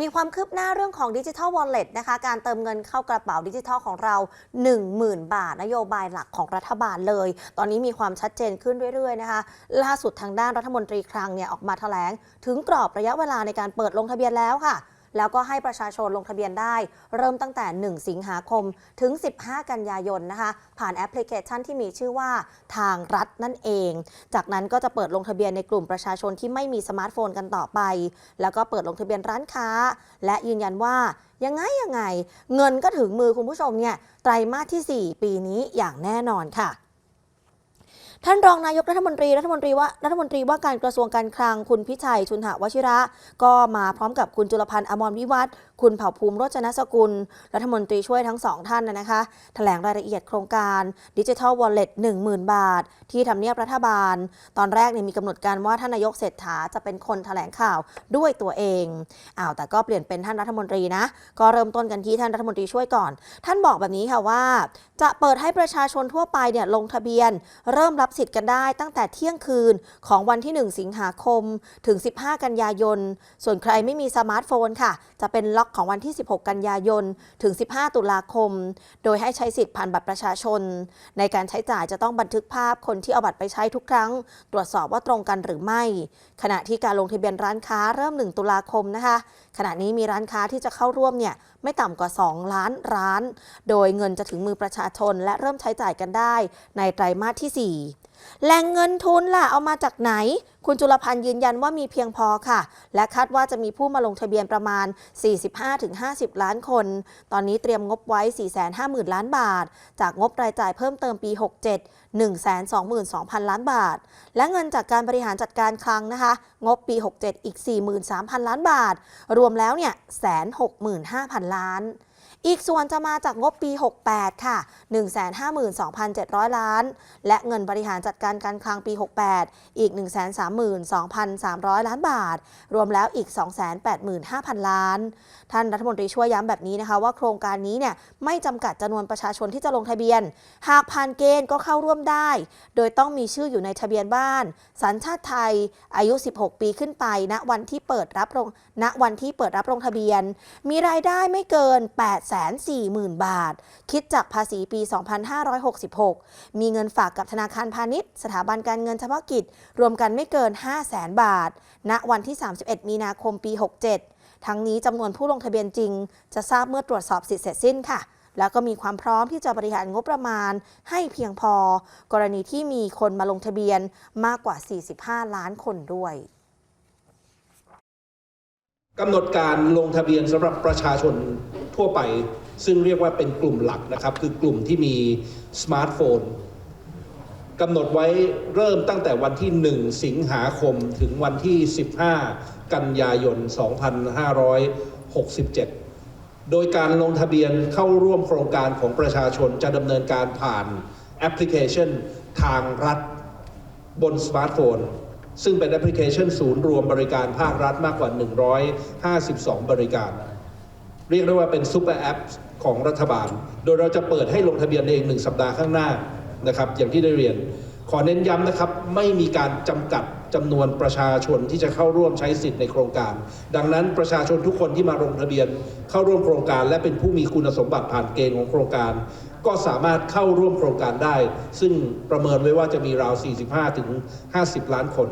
มีความคืบหน้าเรื่องของดิจิทัลวอลเล็ตนะคะ การเติมเงินเข้ากระเป๋าดิจิทัลของเรา 10,000 บาท นโยบายหลักของรัฐบาลเลย ตอนนี้มีความชัดเจนขึ้นเรื่อย ๆ นะคะ ล่าสุดทางด้านรัฐมนตรีคลังเนี่ยออกมาแถลง ถึงกรอบระยะเวลาในการเปิดลงทะเบียนแล้วค่ะ แล้วก็ให้ประชาชนลงทะเบียนได้ เริ่มตั้งแต่ 1 สิงหาคมถึง 15 กันยายนนะคะ ผ่านแอปพลิเคชันที่มีชื่อว่าทางรัฐนั่นเอง จากนั้นก็จะเปิดลงทะเบียนในกลุ่มประชาชนที่ไม่มีสมาร์ทโฟนกันต่อไป แล้วก็เปิดลงทะเบียนร้านค้า และยืนยันว่ายังไงยังไง เงินก็ถึงมือคุณผู้ชมเนี่ยไตรมาสที่ 4 ปีนี้อย่างแน่นอนค่ะ ท่านรองนายกรัฐมนตรีรัฐมนตรีว่ารัฐมนตรีว่าการกระทรวงการคลังคุณพิชัยชุนหวชิระ ก็มาพร้อมกับคุณจุลพันธ์อมรวิวัฒน์ คุณเผ่าภูมิรจนสกุล รัฐมนตรีช่วยทั้งสองท่านนะนะคะแถลงรายละเอียดโครงการดิจิทัลวอลเล็ต10,000บาท ที่ทำเนียบรัฐบาล ตอนแรกเนี่ยมีกำหนดการว่าท่านนายกเศรษฐาจะเป็นคนแถลงข่าวด้วยตัวเองอ้าวแต่ก็เปลี่ยนเป็นท่านรัฐมนตรีนะ ก็เริ่มต้นกันที่ท่านรัฐมนตรีช่วยก่อน ท่านบอกแบบนี้ค่ะว่า จะเปิดให้ประชาชนทั่วไปเนี่ยลงทะเบียน เริ่มรับสิทธิ์กันได้ตั้งแต่เที่ยงคืนของวันที่ 1 สิงหาคม ถึง 15 กันยายน ส่วนใครไม่มีสมาร์ทโฟนค่ะ จะเป็นล็อกของวันที่ 16 กันยายน ถึง 15 ตุลาคม โดยให้ใช้สิทธิ์ผ่านบัตรประชาชน ในการใช้จ่ายจะต้องบันทึกภาพคนที่เอาบัตรไปใช้ทุกครั้ง ตรวจสอบว่าตรงกันหรือไม่ ขณะที่การลงทะเบียนร้านค้าเริ่ม 1 ตุลาคมนะคะ ขณะนี้มีร้านค้าที่จะเข้าร่วมเนี่ยไม่ต่ำกว่า 2 ล้านร้าน โดยเงินจะถึงมือประชาชน และเริ่มใช้จ่ายกันได้ ในไตรมาสที่ 4 แหล่งเงินทุนล่ะเอามาจากไหน คุณจุลพันธ์ยืนยันว่ามีเพียงพอค่ะ และคาดว่าจะมีผู้มาลงทะเบียนประมาณ 45-50 ล้านคน ตอนนี้เตรียมงบไว้ 450,000 ล้านบาท จากงบรายจ่ายเพิ่มเติมปี 67 122,000 ล้านบาท และเงินจากการบริหารจัดการคลังนะคะ งบปี 67 อีก 43,000 ล้านบาท รวมแล้วเนี่ย165,000ล้าน อีกส่วนจะมาจากงบปี 68 ค่ะ 152,700 ล้าน และเงินบริหารจัดการการคลังปี 68 อีก 132,300 ล้านบาท รวมแล้วอีก 285,000 ล้าน ท่านรัฐมนตรีช่วยย้ำแบบนี้นะคะ ว่าโครงการนี้เนี่ยไม่จำกัดจำนวนประชาชนที่จะลงทะเบียน หากผ่านเกณฑ์ก็เข้าร่วมได้ โดยต้องมีชื่ออยู่ในทะเบียนบ้าน สัญชาติไทย อายุ 16 ปีขึ้นไปณวันที่เปิดรับลงณวันที่เปิดรับลงทะเบียน มีรายได้ไม่เกิน 8 840,000 บาท คิดจากภาษีปี 2566 มีเงินฝากกับธนาคารพาณิชย์ สถาบันการเงินเฉพาะกิจ รวมกันไม่เกิน 500,000 บาท ณ วันที่ 31 มีนาคมปี 67 ทั้งนี้จำนวนผู้ลงทะเบียนจริง จะทราบเมื่อตรวจสอบสิทธิ์เสร็จสิ้นค่ะแล้วก็มีความพร้อมที่จะบริหารงบประมาณให้เพียงพอ กรณีที่มีคนมาลงทะเบียนมากกว่า 45 ล้านคนด้วยกำหนดการลงทะเบียนสำหรับประชาชน ทั่วไป ซึ่งเรียกว่าเป็นกลุ่มหลักนะครับ คือกลุ่มที่มีสมาร์ทโฟนกำหนดไว้เริ่มตั้งแต่วันที่ 1 สิงหาคมถึงวันที่ 15 กันยายน 2567 โดยการลงทะเบียนเข้าร่วมโครงการของประชาชนจะดำเนินการผ่านแอปพลิเคชันทางรัฐบนสมาร์ทโฟน ซึ่งเป็นแอปพลิเคชันศูนย์รวมบริการภาครัฐมากกว่า 152 บริการ เรียกได้ว่าเป็นซูเปอร์แอปของรัฐบาล โดยเราจะเปิดให้ลงทะเบียนในอีกหนึ่งสัปดาห์ข้างหน้านะครับ อย่างที่ได้เรียน ขอเน้นย้ำนะครับ ไม่มีการจำกัดจำนวนประชาชนที่จะเข้าร่วมใช้สิทธิ์ในโครงการ ดังนั้นประชาชนทุกคนที่มาลงทะเบียน เข้าร่วมโครงการ และเป็นผู้มีคุณสมบัติผ่านเกณฑ์ของโครงการ ก็สามารถเข้าร่วมโครงการได้ ซึ่งประเมินไว้ว่าจะมีราว 45-50 ล้านคน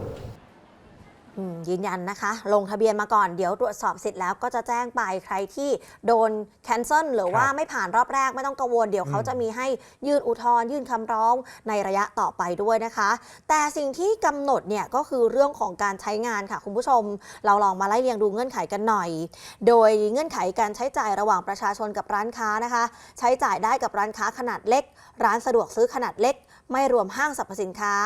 ยืนยันนะคะ ลงทะเบียนมาก่อนเดี๋ยวตรวจสอบเสร็จแล้วก็จะแจ้งไปใครที่โดนแคนเซิลหรือว่าครับไม่ผ่านรอบแรกไม่ต้องกังวล เดี๋ยวเขาอืมจะมีให้ยื่นอุทธรณ์ยื่นคำร้องในระยะต่อไปด้วยนะคะ แต่สิ่งที่กำหนดเนี่ยก็คือเรื่องของการใช้งานค่ะคุณผู้ชม เราลองมาไล่เรียงดูเงื่อนไขกันหน่อย โดยเงื่อนไขการใช้จ่ายระหว่างประชาชนกับร้านค้านะคะ ใช้จ่ายได้กับร้านค้าขนาดเล็ก ร้านสะดวกซื้อขนาดเล็ก ไม่รวมห้างสรรพสินค้า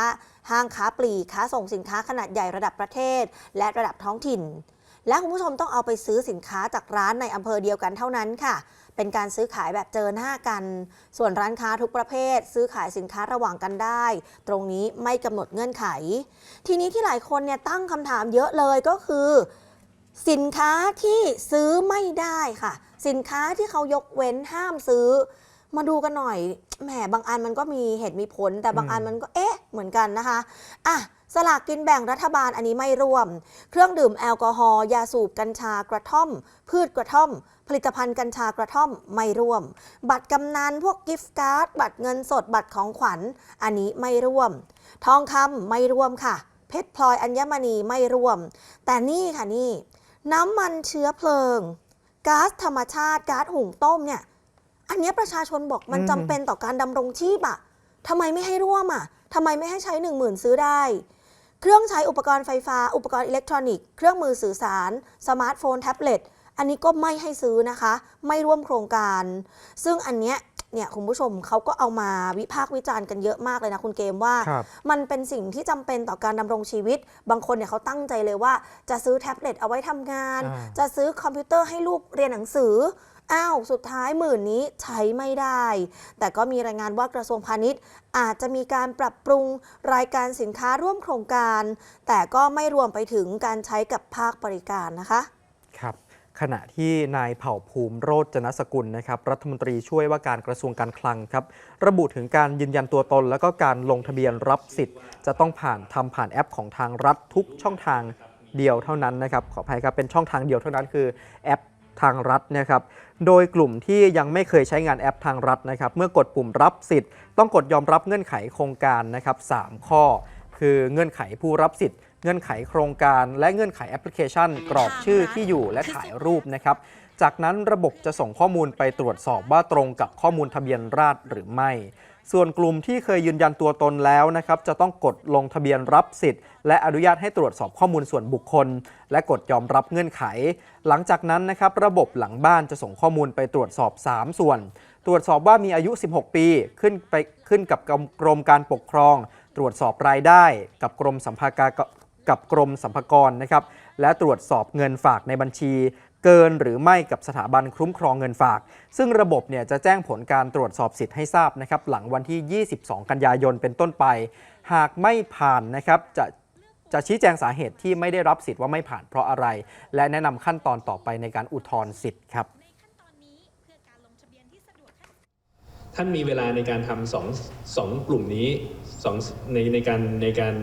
ห้างค้าปลีกค้าส่งสินค้าขนาดใหญ่ระดับประเทศ และระดับท้องถิ่น และคุณผู้ชมต้องเอาไปซื้อสินค้าจากร้านในอำเภอเดียวกันเท่านั้นค่ะ เป็นการซื้อขายแบบเจอหน้ากัน ส่วนร้านค้าทุกประเภท ซื้อขายสินค้าระหว่างกันได้ ตรงนี้ไม่กำหนดเงื่อนไข ทีนี้ที่หลายคนเนี่ยตั้งคำถามเยอะเลยก็คือสินค้าที่ซื้อไม่ได้ค่ะ สินค้าที่เขายกเว้นห้ามซื้อ มาดูกันหน่อย แหม บางอันมันก็มีเหตุมีผล แต่บางอืมอันมันก็ เอ๊ะ เหมือนกันนะคะ อะ สลากกินแบ่งรัฐบาลอันนี้ไม่ร่วม เครื่องดื่มแอลกอฮอล์ ยาสูบกัญชากระท่อม พืชกระท่อม ผลิตภัณฑ์กัญชากระท่อมไม่ร่วม บัตรกำนันพวกกิฟต์การ์ด บัตรเงินสด บัตรของขวัญ อันนี้ไม่ร่วม ทองคำไม่ร่วมค่ะ เพชรพลอยอัญมณีไม่ร่วม แต่นี่ค่ะนี่ น้ำมันเชื้อเพลิง ก๊าซธรรมชาติ ก๊าซหุงต้มเนี่ย อันเนี้ยประชาชนบอกมันอืมจำเป็นต่อการดำรงชีพอะทำไมไม่ให้ร่วมอะทำไมไม่ให้ใช้หนึ่งหมื่นซื้อได้ เครื่องใช้อุปกรณ์ไฟฟ้า อุปกรณ์อิเล็กทรอนิกส์เครื่องมือสื่อสาร สมาร์ทโฟน แท็บเล็ตอันนี้ก็ไม่ให้ซื้อนะคะ ไม่ร่วมโครงการ ซึ่งอันเนี้ย เนี่ยคุณผู้ชมเขาก็เอามาวิพากษ์วิจารณ์กันเยอะมากเลยนะคุณเกมว่าครับมันเป็นสิ่งที่จำเป็นต่อการดำรงชีวิต บางคนเนี่ยเขาตั้งใจเลยว่า จะซื้อแท็บเล็ตเอาไว้ทำงานอ่าจะซื้อคอมพิวเตอร์ให้ลูกเรียนหนังสืออ้าว สุดท้ายหมื่นนี้ใช้ไม่ได้ แต่ก็มีรายงานว่ากระทรวงพาณิชย์ อาจจะมีการปรับปรุงรายการสินค้าร่วมโครงการ แต่ก็ไม่รวมไปถึงการใช้กับภาคบริการนะคะครับ ขณะที่นายเผ่าภูมิโรจนสกุลนะครับรัฐมนตรีช่วยว่าการกระทรวงการคลังครับระบุถึงการยืนยันตัวตน แล้วก็การลงทะเบียนรับสิทธิ์ จะต้องผ่านทำผ่านแอปของทางรัฐทุกช่องทางเดียวเท่านั้นนะครับขออภัยครับเป็นช่องทางเดียวเท่านั้นคือแอปทางรัฐนะครับ โดยกลุ่มที่ยังไม่เคยใช้งานแอปทางรัฐนะครับ เมื่อกดปุ่มรับสิทธิ์ ต้องกดยอมรับเงื่อนไขโครงการนะครับสามข้อ คือเงื่อนไขผู้รับสิทธิ์ เงื่อนไขโครงการและเงื่อนไขแอปพลิเคชัน กรอกชื่อที่อยู่และถ่ายรูปนะครับจากนั้นระบบจะส่งข้อมูลไปตรวจสอบว่าตรงกับข้อมูลทะเบียนราษฎรหรือไม่ ส่วนกลุ่มที่เคยยืนยันตัวตนแล้วนะครับ จะต้องกดลงทะเบียนรับสิทธิ์ และอนุญาตให้ตรวจสอบข้อมูลส่วนบุคคล และกดยอมรับเงื่อนไข หลังจากนั้นนะครับระบบหลังบ้านจะส่งข้อมูลไปตรวจสอบ 3 ส่วน ตรวจสอบว่ามีอายุ 16 ปีขึ้นไปขึ้นกับกรมการปกครอง ตรวจสอบรายได้ กับกรมสัมภากา กับกรมสัมภากรนะครับและตรวจสอบเงินฝากในบัญชีเกินหรือไม่กับสถาบันคุ้มครองเงินฝาก ซึ่งระบบเนี่ยจะแจ้งผลการตรวจสอบสิทธิ์ให้ทราบนะครับหลังวันที่ 22 กันยายนเป็นต้นไป หากไม่ผ่านนะครับจะจะชี้แจงสาเหตุที่ไม่ได้รับสิทธิ์ว่าไม่ผ่านเพราะอะไร และแนะนำขั้นตอนต่อไปในการอุทธรณ์สิทธิ์ครับท่านมีเวลาในการทำสองสองกลุ่มนี้ สองในในการในการ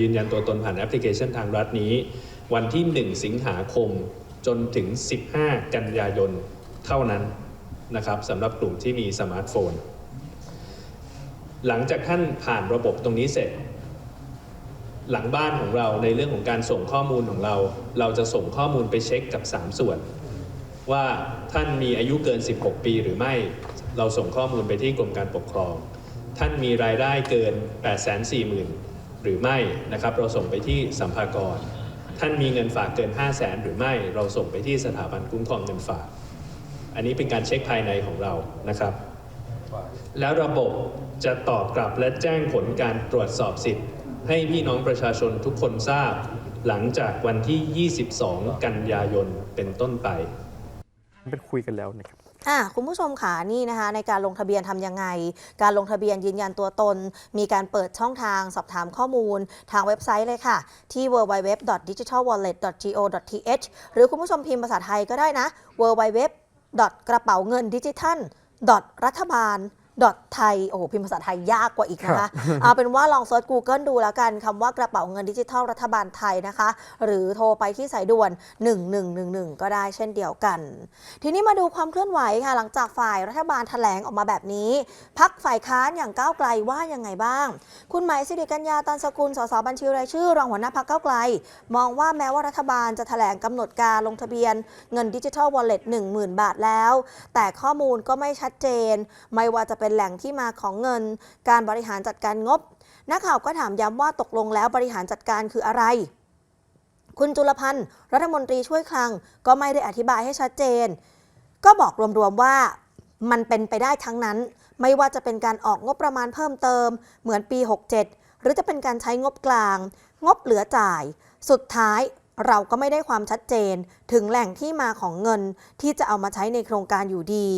ยืนยันตัวตนผ่านแอปพลิเคชันทางรัฐนี้ วันที่ 1 สิงหาคมจนถึง 15 กันยายนเท่านั้นนะครับสำหรับกลุ่มที่มีสมาร์ทโฟน หลังจากท่านผ่านระบบตรงนี้เสร็จ หลังบ้านของเราในเรื่องของการส่งข้อมูลของเรา เราจะส่งข้อมูลไปเช็คกับ 3 ส่วน ว่าท่านมีอายุเกิน 16 ปีหรือไม่ เราส่งข้อมูลไปที่กรมการปกครอง ท่านมีรายได้เกิน 840,000 หรือไม่นะครับ เราส่งไปที่สัมภากร ท่านมีเงินฝากเกิน 5 0 0แสนหรือไม่ เราส่งไปที่สถาบันคุ้มครองเงินฝาก อันนี้เป็นการเช็คภายในของเรานะครับ แล้วระบบจะตอบกลับและแจ้งผลการตรวจสอบสิทธิ์ ให้พี่น้องประชาชนทุกคนทราบ หลังจากวันที่ 22 กันยายนเป็นต้นไปเป็นคุยกันแล้วนะครับ อะคุณผู้ชมค่ะนี่นะคะในการลงทะเบียนทำยังไง การลงทะเบียนยืนยันตัวตน มีการเปิดช่องทางสอบถามข้อมูล ทางเว็บไซต์เลยค่ะ ที่ www.digitalwallet.go.th หรือคุณผู้ชมพิมพ์ภาษาไทยก็ได้นะ www. กระเป๋าเงินดิจิทัลรัฐบาล ไทยโอ้โหพิมพ์ภาษาไทยยากกว่าอีกนะคะเอาเป็นว่าลองเซิร์ช Google ดูแล้วกันคำว่ากระเป๋าเงินดิจิทัลรัฐบาลไทยนะคะ หรือโทรไปที่สายด่วน 1111 ก็ได้เช่นเดียวกัน ทีนี้มาดูความเคลื่อนไหวค่ะ หลังจากฝ่ายรัฐบาลแถลงออกมาแบบนี้ พักฝ่ายค้านอย่างก้าวไกลว่ายังไงบ้าง คุณหมายสิริกัญญาตันสกุลสสบัญชีรายชื่อ รองหัวหน้าพักก้าวไกล มองว่าแม้ว่ารัฐบาลจะแถลงกำหนดการลงทะเบียนเงินดิจิทัลวอลเล็ต10,000 บาทแล้ว แต่ข้อมูลก็ไม่ชัดเจน ไม่ว่าจะเป็นแหล่งที่มาของเงิน การบริหารจัดการงบ นักข่าวก็ถามย้ำว่าตกลงแล้วบริหารจัดการคืออะไร คุณจุลพันธ์รัฐมนตรีช่วยคลัง ก็ไม่ได้อธิบายให้ชัดเจน ก็บอกรวมๆว่ามันเป็นไปได้ทั้งนั้น ไม่ว่าจะเป็นการออกงบประมาณเพิ่มเติม เหมือนปี 67 หรือจะเป็นการใช้งบกลาง งบเหลือจ่าย สุดท้าย เราก็ไม่ได้ความชัดเจน ถึงแหล่งที่มาของเงินที่จะเอามาใช้ในโครงการอยู่ดี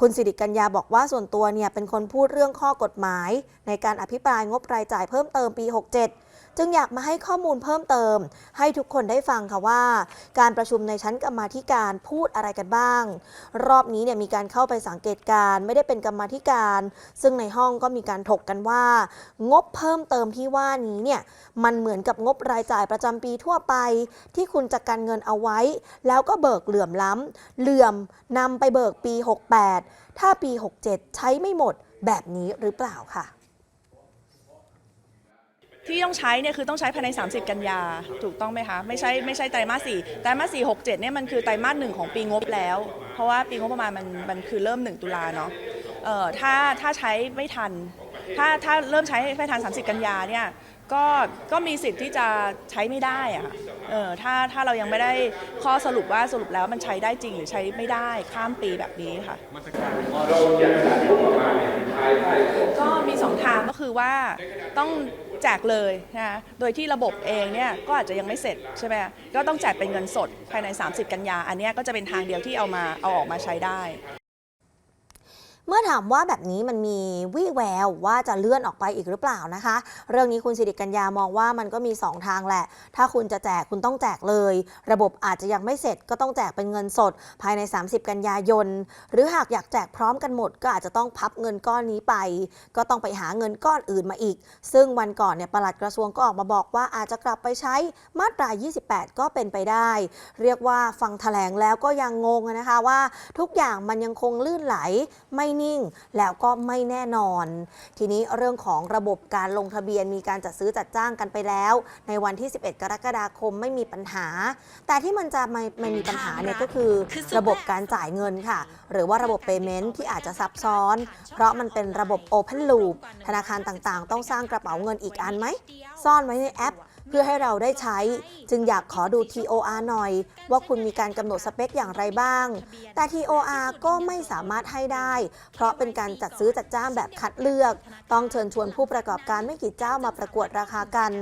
คุณสิริกัญญาบอกว่าส่วนตัวเนี่ยเป็นคนพูดเรื่องข้อกฎหมาย ในการอภิปรายงบรายจ่ายเพิ่มเติมปี 67 จึงอยากมาให้ข้อมูลเพิ่มเติม ให้ทุกคนได้ฟังค่ะว่า การประชุมในชั้นกรรมาธิการพูดอะไรกันบ้าง รอบนี้เนี่ยมีการเข้าไปสังเกตการณ์ไม่ได้เป็นกรรมาธิการ ซึ่งในห้องก็มีการถกกันว่า งบเพิ่มเติมที่ว่านี้เนี่ยมันเหมือนกับงบรายจ่ายประจำปีทั่วไป ที่คุณจะกันเงินเอาไว้ แล้วก็เบิกเหลื่อมล้ำเหลื่อมนำไปเบิกปี 68 ถ้าปี 67 ใช้ไม่หมดแบบนี้หรือเปล่าค่ะ ที่ต้องใช้เนี่ยคือต้องใช้ภายใน 30 กันยาถูกต้องไหมคะไม่ใช่ไม่ใช่ไตรมาสสี่ไตรมาสสี่หกเจ็ดเนี่ยมันคือไตรมาสหนึ่งของปีงบแล้ว เพราะว่าปีงบประมาณมันมันคือเริ่ม 1 ตุลาเนาะเอ่อถ้าถ้าใช้ไม่ทัน ถ้าถ้าเริ่มใช้ไม่ทัน 30 กันยาเนี่ยก็ก็มีสิทธิ์ที่จะใช้ไม่ได้อะค่ะเออถ้าถ้าเรายังไม่ได้ข้อสรุปว่าสรุปแล้วมันใช้ได้จริงหรือใช้ไม่ได้ข้ามปีแบบนี้ค่ะก็มีสองทางก็คือว่าต้อง แจกเลยนะคะโดยที่ระบบเองเนี่ยก็อาจจะยังไม่เสร็จใช่ไหมก็ต้องแจกเป็นเงินสดภายใน 30 กันยา อันนี้ก็จะเป็นทางเดียวที่เอามาเอาออกมาใช้ได้ เมื่อถามว่าแบบนี้มันมีวี่แววว่าจะเลื่อนออกไปอีกหรือเปล่านะคะ เรื่องนี้คุณสิริกัญญามองว่ามันก็มี 2 ทางแหละ ถ้าคุณจะแจกคุณต้องแจกเลย ระบบอาจจะยังไม่เสร็จก็ต้องแจกเป็นเงินสด ภายใน 30 กันยายน หรือหากอยากแจกพร้อมกันหมด ก็อาจจะต้องพับเงินก้อนนี้ไป ก็ต้องไปหาเงินก้อนอื่นมาอีก ซึ่งวันก่อนเนี่ยปลัดกระทรวงก็ออกมาบอกว่าอาจจะกลับไปใช้มาตรา 28 ก็เป็นไปได้ เรียกว่าฟังแถลงแล้วก็ยังงงนะคะว่าทุกอย่างมันยังคงลื่นไหลไม่นิ่ง แล้วก็ไม่แน่นอน ทีนี้เรื่องของระบบการลงทะเบียนมีการจัดซื้อจัดจ้างกันไปแล้ว ในวันที่ 11 กรกฎาคมไม่มีปัญหา แต่ที่มันจะไม่ไม่มีปัญหาเนี่ยก็คือระบบการจ่ายเงินค่ะ หรือว่าระบบ payment ที่อาจจะซับซ้อน เพราะมันเป็นระบบ open loop ธนาคารต่างๆ ต้องสร้างกระเป๋าเงินอีกอันไหมซ่อนไว้ในแอป เพื่อให้เราได้ใช้ จึงอยากขอดู TOR หน่อย ว่าคุณมีการกำหนดสเปคอย่างไรบ้าง แต่ TOR ก็ไม่สามารถให้ได้ เพราะเป็นการจัดซื้อจัดจ้างแบบคัดเลือก ต้องเชิญชวนผู้ประกอบการไม่กี่เจ้ามาประกวดราคากัน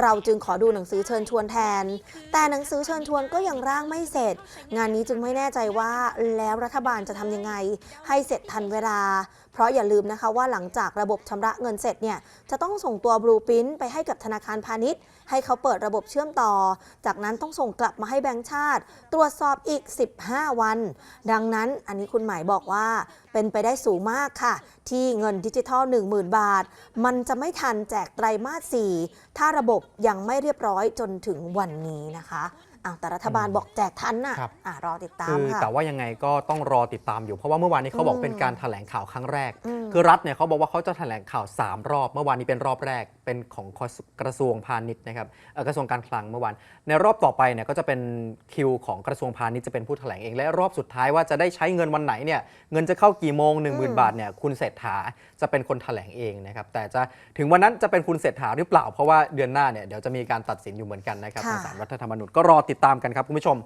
เราจึงขอดูหนังสือเชิญชวนแทน แต่หนังสือเชิญชวนก็ยังร่างไม่เสร็จ งานนี้จึงไม่แน่ใจว่าแล้วรัฐบาลจะทำยังไง ให้เสร็จทันเวลา ราะอย่าลืมนะคะว่าหลังจากระบบชำระเงินเสร็จเนี่ยจะต้องส่งตัวบลูพิ้นไปให้กับธนาคารพาณิชย์ ให้เขาเปิดระบบเชื่อมต่อ จากนั้นต้องส่งกลับมาให้แบงก์ชาติ ตรวจสอบอีก 15 วัน ดังนั้นอันนี้คุณหมายบอกว่าเป็นไปได้สูงมากค่ะ ที่เงินดิจิทัล 10,000 บาท มันจะไม่ทันแจกไตรมาส 4 ถ้าระบบยังไม่เรียบร้อยจนถึงวันนี้นะคะ อ้าวแต่รัฐบาลบอกแจกทันน่ะครับ อะรอติดตามคือค่ะ แต่ว่ายังไงก็ต้องรอติดตามอยู่ เพราะว่าเมื่อวานนี้เขาบอกอืมเป็นการแถลงข่าวครั้งแรก อืม คือรัฐเนี่ยเขาบอกว่าเขาจะแถลงข่าว 3 รอบ เมื่อวานนี้เป็นรอบแรกเป็นของกระทรวงพาณิชย์นะครับเอ่อกระทรวงการคลังเมื่อวาน ในรอบต่อไปเนี่ยก็จะเป็นคิวของกระทรวงพาณิชย์จะเป็นผู้แถลงเองและรอบสุดท้ายว่าจะได้ใช้เงินวันไหนเนี่ยเงินจะเข้ากี่โมง1อืม0,000 บาทเนี่ยคุณเศรษฐาจะเป็นคนแถลงเองนะครับแต่จะถึงวันนั้นจะเป็นคุณเศรษฐาหรือเปล่า เพราะว่าเดือนหน้าเนี่ยเดี๋ยวจะมีการตัดสินอยู่เหมือนกันนะครับค่ะในศาลรัฐธรรมนูญก็รอติดตามกันครับคุณผู้ชม